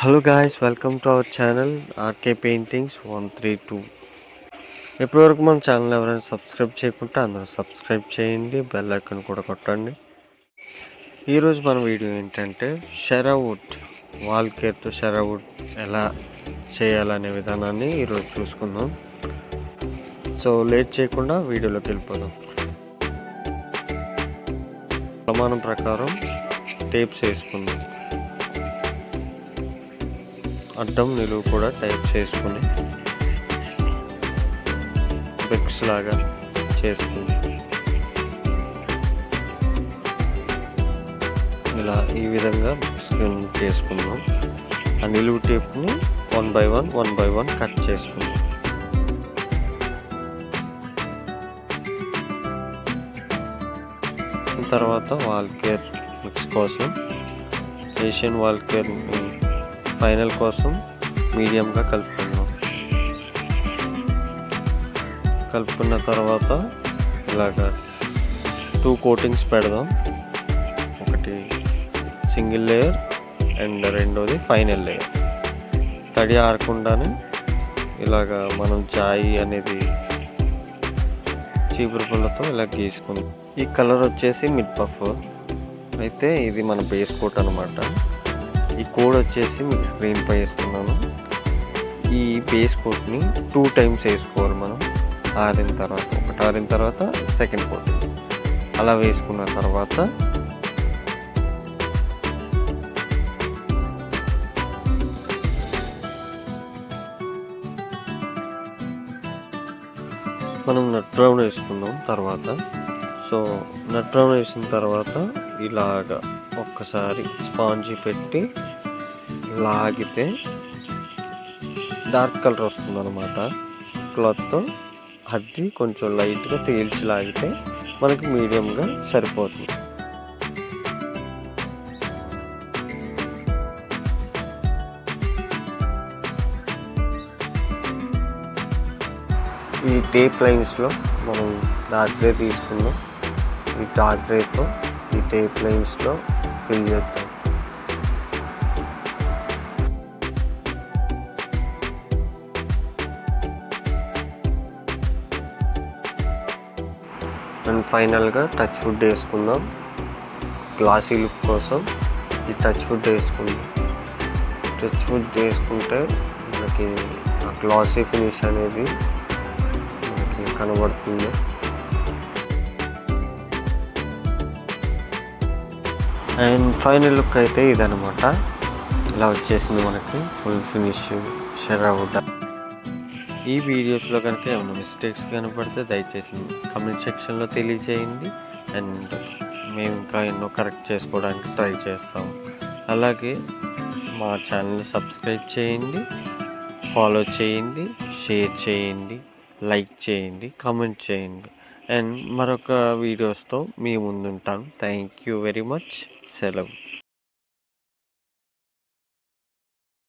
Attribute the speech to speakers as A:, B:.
A: Hello guys welcome to our channel RK paintings one three two ఇప్పటివరకు మన channel ఎవరైనా subscribe చేయకుంటే అందరూ సబ్స్క్రైబ్ చేయండి బెల్ ఐకన్ కూడా కొట్టండి. ఈరోజు మన వీడియో ఏంటంటే షెరావుడ్ వాల్ కేర్తో షెరావుడ్ ఎలా చేయాలనే విధానాన్ని ఈరోజు చూసుకుందాం. సో లేట్ చేయకుండా వీడియోలోకి వెళ్ళిపోదాం. ప్రమాణం ప్రకారం టేప్స్ వేసుకుందాం. అడ్డం నిలువు కూడా టైప్ చేసుకుని బెక్స్ లాగా చేసుకుని ఇలా ఈ విధంగా స్క్రీన్ చేసుకుందాం. ఆ నిలువు టేప్ని one by one one by one cut చేసుకుందాం. తర్వాత వాల్ కేర్ మిక్స్ కోసం ఏషియన్ వాల్ కేర్ ఫైనల్ కోసం మీడియంగా కలుపుకుందాం. కలుపుకున్న తర్వాత ఇలాగ టూ కోటింగ్స్ పెడదాం. ఒకటి సింగిల్ లేయర్ అండ్ రెండోది ఫైనల్ లేయర్ తడి ఆరకుండానే ఇలాగ మనం చాయ్ అనేది చీపురు పుల్లతో ఇలా గీసుకుందాం. ఈ కలర్ వచ్చేసి మిడ్ పఫ్ అయితే ఇది మన బేస్ కోట్ అనమాట ఈ కోడ్ వచ్చేసి మీకు స్క్రీన్ పై ఇస్తున్నాను. ఈ బేస్ కోట్ని టూ టైమ్స్ వేసుకోవాలి మనం. ఆరిన తర్వాత ఒకటి ఆరిన తర్వాత సెకండ్ కోట్ అలా వేసుకున్న తర్వాత మనం నట్ రౌండ్ వేసుకుందాం. తర్వాత సో నట్ వేసిన తర్వాత ఇలాగా ఒక్కసారి స్పాంజీ పెట్టి లాగితే డార్క్ కలర్ వస్తుంది అనమాట క్లాత్తో అది కొంచెం లైట్గా తేల్చి లాగితే మనకి మీడియంగా సరిపోతుంది. ఈ టేప్ లైన్స్లో మనం డార్క్ తీసుకుందాం. ఈ డార్క్ గ్రేతో ఈ టేప్ లైన్స్లో ఫిల్ చేద్దాం. అండ్ ఫైనల్గా టచ్ ఫుడ్ వేసుకుందాం. గ్లాసీ లుక్ కోసం ఈ టచ్ ఫుడ్ వేసుకుందాం. టచ్ ఫుడ్ వేసుకుంటే మనకి ఆ గ్లాసీ ఫినిష్ అనేది మనకి కనబడుతుంది. అండ్ ఫైనల్ లుక్ అయితే ఇదనమాట ఇలా వచ్చేసింది మనకి ఫుల్ ఫినిష్ షెరావుడ్ ఈ వీడియోస్లో కనుక ఏమైనా మిస్టేక్స్ కనపడితే దయచేసి కమెంట్ సెక్షన్లో తెలియజేయండి అండ్ మేము ఇంకా ఎన్నో కరెక్ట్ చేసుకోవడానికి ట్రై చేస్తాము అలాగే మా ఛానల్ సబ్స్క్రైబ్ చేయండి. ఫాలో చేయండి. షేర్ చేయండి. లైక్ చేయండి. కామెంట్ చేయండి. అండ్ మరొక వీడియోస్తో మీ ముందుంటాం థ్యాంక్ యూ వెరీ మచ్ సెలవు